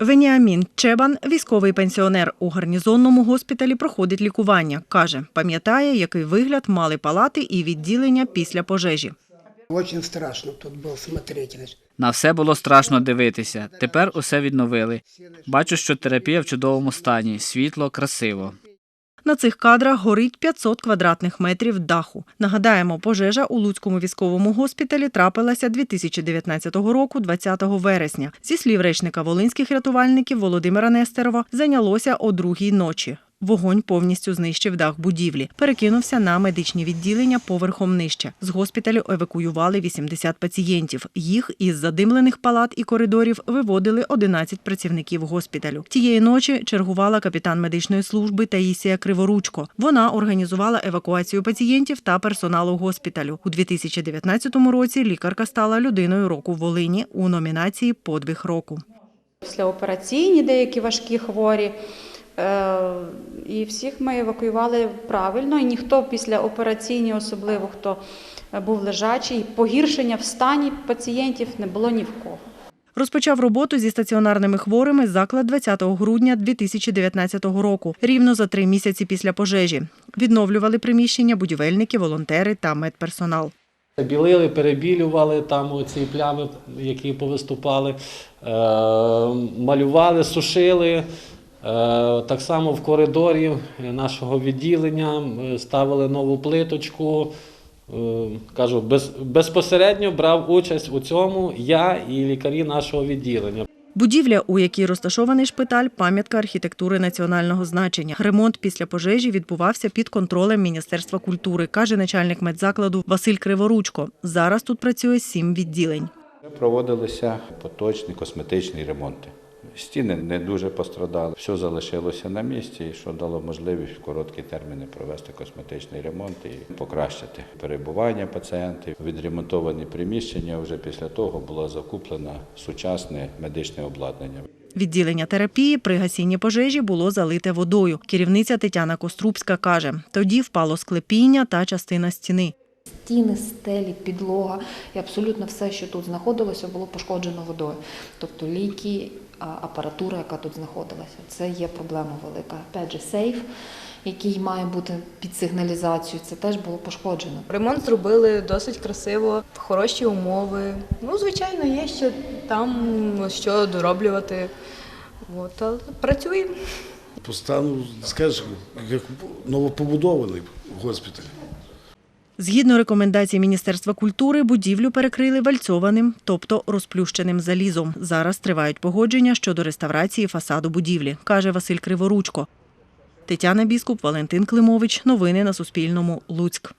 Веніамін Чебан, військовий пенсіонер у гарнізонному госпіталі, проходить лікування. Каже, пам'ятає, який вигляд мали палати і відділення після пожежі. Очень страшно тут було смотреть. На все було страшно дивитися. Тепер усе відновили. Бачу, що терапія в чудовому стані, світло, красиво. На цих кадрах горить 500 квадратних метрів даху. Нагадаємо, пожежа у Луцькому військовому госпіталі трапилася 2019 року, 20 вересня. Зі слів речника волинських рятувальників Володимира Нестерова, зайнялося о другій ночі. Вогонь повністю знищив дах будівлі, перекинувся на медичні відділення поверхом нижче. З госпіталю евакуювали 80 пацієнтів. Їх із задимлених палат і коридорів виводили 11 працівників госпіталю. Тієї ночі чергувала капітан медичної служби Таїсія Криворучко. Вона організувала евакуацію пацієнтів та персоналу госпіталю. У 2019 році лікарка стала людиною року в Волині у номінації Подвиг року. Післяопераційні деякі важкі хворі. Е, І всіх ми евакуювали правильно, і ніхто після операційні, особливо хто був лежачий, погіршення в стані пацієнтів не було ні в кого. Розпочав роботу зі стаціонарними хворими заклад 20 грудня 2019 року, рівно за три місяці після пожежі. Відновлювали приміщення будівельники, волонтери та медперсонал. Білили, перебілювали там оці плями, які повиступали, е, малювали, сушили. Е, Так само в коридорі нашого відділення ставили нову плиточку. Е, Кажу, без, безпосередньо брав участь у цьому я і лікарі нашого відділення. Будівля, у якій розташований шпиталь, пам'ятка архітектури національного значення. Ремонт після пожежі відбувався під контролем Міністерства культури, каже начальник медзакладу Василь Криворучко. Зараз тут працює сім відділень. Проводилися поточні косметичні ремонти. Стіни не дуже пострадали, все залишилося на місці, що дало можливість в короткі терміни провести косметичний ремонт і покращити перебування пацієнтів. Відремонтовані приміщення вже після того було закуплено сучасне медичне обладнання. Відділення терапії при гасінні пожежі було залите водою. Керівниця Тетяна Кострубська каже, тоді впало склепіння та частина стіни. Стіни, стелі, підлога і абсолютно все, що тут знаходилося, було пошкоджено водою. Тобто ліки, апаратура, яка тут знаходилася. Це є проблема велика. Опять же, сейф, який має бути під сигналізацію, це теж було пошкоджено. Ремонт зробили досить красиво, хороші умови. Ну, звичайно, є ще там що дороблювати. От, але працюємо. По стану, скажеш, як новопобудований госпіталь. Згідно рекомендацій Міністерства культури, будівлю перекрили вальцованим, тобто розплющеним залізом. Зараз тривають погодження щодо реставрації фасаду будівлі, каже Василь Криворучко. Тетяна Біскуп, Валентин Климович. Новини на Суспільному. Луцьк.